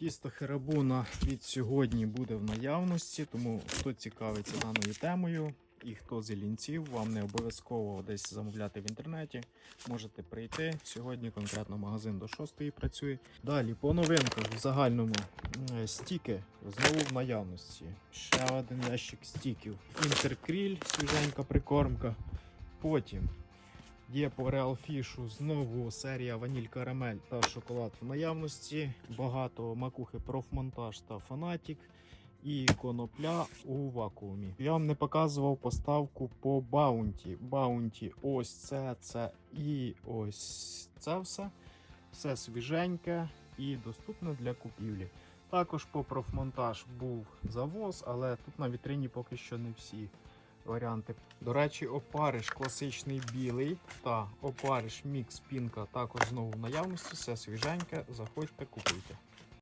Тісто херабуна від сьогодні буде в наявності, тому хто цікавиться даною темою і хто з лінців, вам не обов'язково десь замовляти в інтернеті. Можете прийти. Сьогодні конкретно магазин до 6 працює. Далі по новинках в загальному е, стіки знову в наявності. Ще один ящик стіків. Інтеркріль, свіженька прикормка. Потім Є по Fish знову серія ваніль карамель та шоколад в наявності. Багато макухи профмонтаж та фанатік і конопля у вакуумі. Я вам не показував поставку по баунті. Баунті ось це, це і ось це все. Все свіженьке і доступне для купівлі. Також по профмонтаж був завоз, але тут на вітрині поки що не всі варіанти. До речі, опариш класичний білий та опариш мікс пінка також знову в наявності. Все свіженьке. Заходьте, купуйте.